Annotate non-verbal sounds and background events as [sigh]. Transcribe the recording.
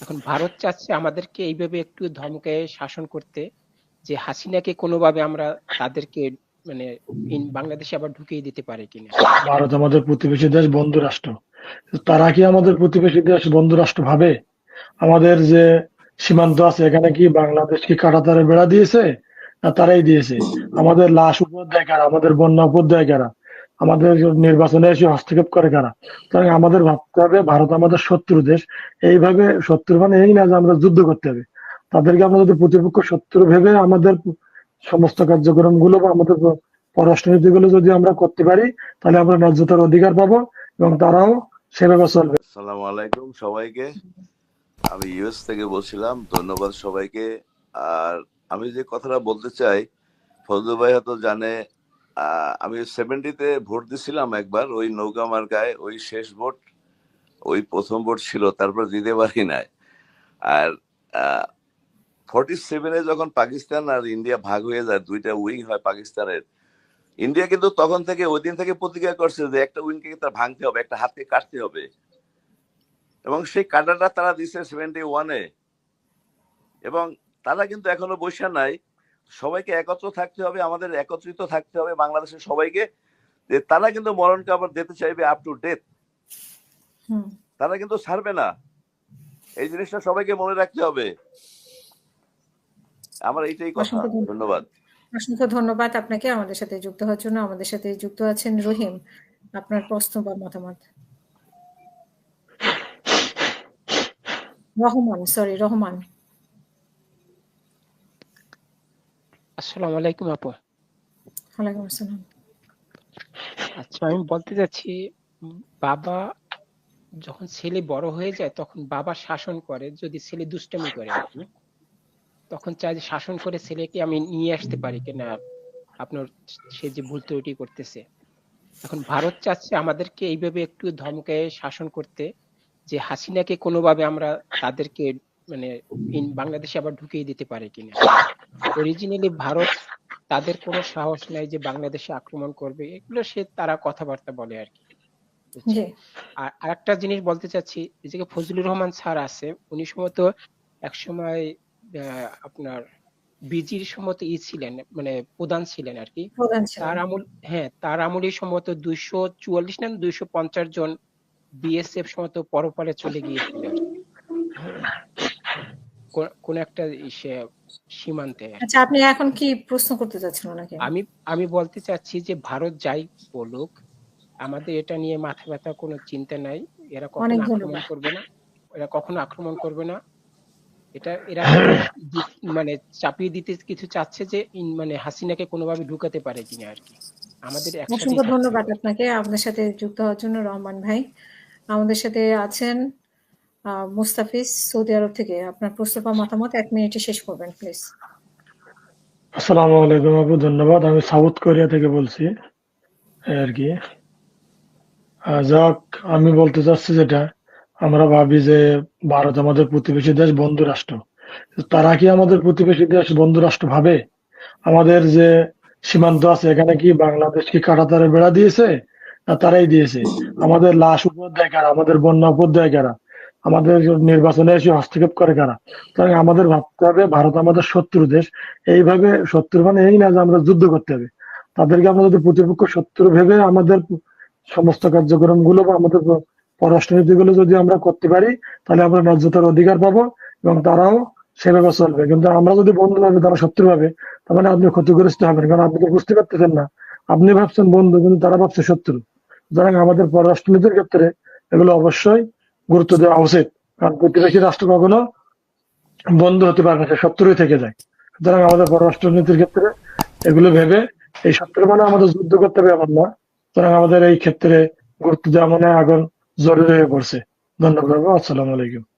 এখন ভারত চাচ্ছে আমাদেরকে এইভাবে একটু ধমকে শাসন করতে, যে হাসিনাকে কোনোভাবে আমরা তাদেরকে মানে বাংলাদেশে আবার ঢুকিয়ে দিতে পারে কিনা। ভারত আমাদের প্রতিবেশী দেশ, বন্ধু রাষ্ট্র। তারা কি আমাদের প্রতিবেশী দেশ, বন্ধু রাষ্ট্র ভাবে? আমাদের যে সীমান্ত আছে, এখানে কি বাংলাদেশ কি কাটাতারে বেড়া দিয়েছে, না তারাই দিয়েছে? আমাদের লাশ উপর দেয় কারা আমাদের বন্যা উপর দেয় কারা আমাদের নির্বাচনে এসে হস্তক্ষেপ করে কারা? সুতরাং আমাদের ভাবতে হবে ভারত আমাদের শত্রু দেশ। এইভাবে শত্রু মানে এই না যে আমরা যুদ্ধ করতে হবে। তাদেরকে আমরা যদি প্রতিপক্ষ শত্রু ভেবে আমাদের সমস্ত কার্যক্রমগুলো বা আমাদের পররাষ্ট্রনীতি গুলো যদি আমরা করতে পারি, তাহলে আমরা ন্যায্যতার অধিকার পাবো এবং তারাও সেভাবে চলবে। আসসালামু আলাইকুম সবাইকে। আমি ইউএস থেকে বলছিলাম, ধন্যবাদ সবাইকে। আর আমি যে কথাটা বলতে চাই ফজলু ভাই হয়তো জানে আমি সেভেন্টিতে ভোট দিছিলাম একবার, ওই নৌকা মার্কায় ওই শেষ ভোট, ওই প্রথম ভোট ছিল, তারপর দিতে পারি নাই। আর ফর্টি সেভেনে যখন পাকিস্তান আর ইন্ডিয়া ভাগ হয়ে যায়, দুইটা উইং হয় পাকিস্তানের, ইন্ডিয়া কিন্তু তখন থেকে, ওই দিন থেকে প্রতিজ্ঞা করছে যে একটা উইংকে তার ভাঙতে হবে, একটা হাতকে কাটতে হবে। এবং সেই কাটাটা তারা দিছে সেভেন্টি ওয়ানে এবং তারা কিন্তু এখনও বসে নাই সবাইকে একত্র থাকতে হবে আমাদের একত্রিত থাকতে হবে বাংলাদেশের সবাইকে। যে তারা কিন্তু মরণ কাপড় দিতে চাইবে আপ টু ডেথ তারা কিন্তু ছাড়বে না। এই জিনিসটা সবাইকে মনে রাখতে হবে। আমার এইটাই কথা। ধন্যবাদ। ধন্যবাদ। অসংখ্য ধন্যবাদ আপনাকে। আমাদের সাথে যুক্ত হওয়ার জন্য আমাদের সাথে যুক্ত আছেন রহিম। আপনার প্রশ্ন বা মতামত? রহমান সরি রহমান। আসসালামু আলাইকুম আপু। ওয়ালাইকুম আসসালাম। আচ্ছা আমি বলতে যাচ্ছি বাবা যখন ছেলে বড় হয়ে যায় তখন বাবা শাসন করে যদি ছেলে দুষ্টামি করে তখন চাই যে শাসন করে ছেলেকে আমি নিয়ে আসতে পারি কিনা আপনার সে যে ভুল ত্রুটি করতেছে। এখন ভারত চাচ্ছে আমাদেরকে এইভাবে একটু ধমকে শাসন করতে যে হাসিনাকে কোনোভাবে আমরা তাদেরকে মানে ইন বাংলাদেশে আবার ঢুকিয়ে দিতে পারে কিনা। অরিজিনালি ভারত তাদের কোনো সাহস নাই যে বাংলাদেশে আক্রমণ করবে এগুলো সে তারা কথাবার্তা বলে আর কি। আর আরেকটা জিনিস বলতে চাচ্ছি যে ফজলুর রহমান স্যার আছে উনি সম্ভবত এক সময় আপনার বিজির সম্ভবত ই ছিলেন মানে প্রধান ছিলেন আর কি। তার আমল হ্যাঁ তার আমলে সম্ভবত দুইশো চুয়াল্লিশ না দুইশো পঞ্চাশ জন বিএসএফ সম্ভবত পরপারে চলে গিয়েছিল। কোন- একটা সীমান্তে আচ্ছা আপনি এখন কি প্রশ্ন করতে চাচ্ছেন ওনাকে? আমি আমি বলতে চাচ্ছি যে ভারত যাই বলুক আমাদের এটা নিয়ে মাথা ব্যথা কোনো চিন্তা নাই। এরা কখনো আক্রমণ করবে না। এরা কখনো আক্রমণ করবে না। এটা এরা [coughs] মানে চাপিয়ে দিতে কিছু চাচ্ছে যে মানে হাসিনাকে কোনোভাবে ঢুকাতে পারে কিনা আর কি। আমাদের অসংখ্য ধন্যবাদ আপনাকে। আপনাদের সাথে যুক্ত হওয়ার জন্য রহমান ভাই আমাদের সাথে আছেন। মুস্তাফিজ সৌদি আরব থেকে। আপনার প্রশ্ন বা মতামত এক মিনিটে শেষ করবেন প্লিজ আসসালামু আলাইকুম আপু, ধন্যবাদ। আমি সাউথ কোরিয়া থেকে বলছি, আর কি। যাক, আমি বলতে চাচ্ছি যেটা, আমরা ভাবি যে ভারত আমাদের প্রতিবেশী দেশ, বন্ধু রাষ্ট্র। তারা কি আমাদের প্রতিবেশী দেশ, বন্ধু রাষ্ট্র ভাবে? আমাদের যে সীমান্ত আছে, এখানে কি বাংলাদেশ কি কাটাতারে বেড়া দিয়েছে? না তারাই দিয়েছে? আমাদের লাশ উপর দেয় কারা? আমাদের বন্যা উপর দেয় কারা? আমাদের নির্বাচনে এসে হস্তক্ষেপ করে কারা? সুতরাং আমাদের ভাবতে হবে ভারত আমাদের শত্রু দেশ। এইভাবে শত্রু মানে এই না যে আমরা যুদ্ধ করতে হবে। তাদেরকে আমরা যদি প্রতিপক্ষ শত্রু ভেবে আমাদের সমস্ত কার্যক্রমগুলো বা আমাদের পররাষ্ট্রনীতি গুলো যদি আমরা করতে পারি, তাহলে আমরা ন্যায্যতার অধিকার পাবো এবং তারাও সেভাবে চলবে। কিন্তু আমরা যদি বন্ধু ভাবে তারা শত্রু ভাবে তার মানে আপনি ক্ষতিগ্রস্ত হবেন। কারণ আপনি তো বুঝতে পারতেছেন না। আপনি ভাবছেন বন্ধু, কিন্তু তারা ভাবছে শত্রু। সুতরাং আমাদের পররাষ্ট্রনীতির ক্ষেত্রে এগুলো অবশ্যই গুরুত্ব দেওয়া উচিত। কারণ প্রতিবেশী রাষ্ট্র কখনো বন্ধু হতে পারবে না শত্রুই থেকে যায়। সুতরাং আমাদের পররাষ্ট্রনীতির ক্ষেত্রে এগুলো ভেবে এই শত্রু মানে আমাদের যুদ্ধ করতে হবে এমন না। সুতরাং আমাদের এই ক্ষেত্রে গুরুত্ব দেওয়া মানে আগুন জরুরি হয়ে পড়ছে। ধন্যবাদ আসসালামু আলাইকুম।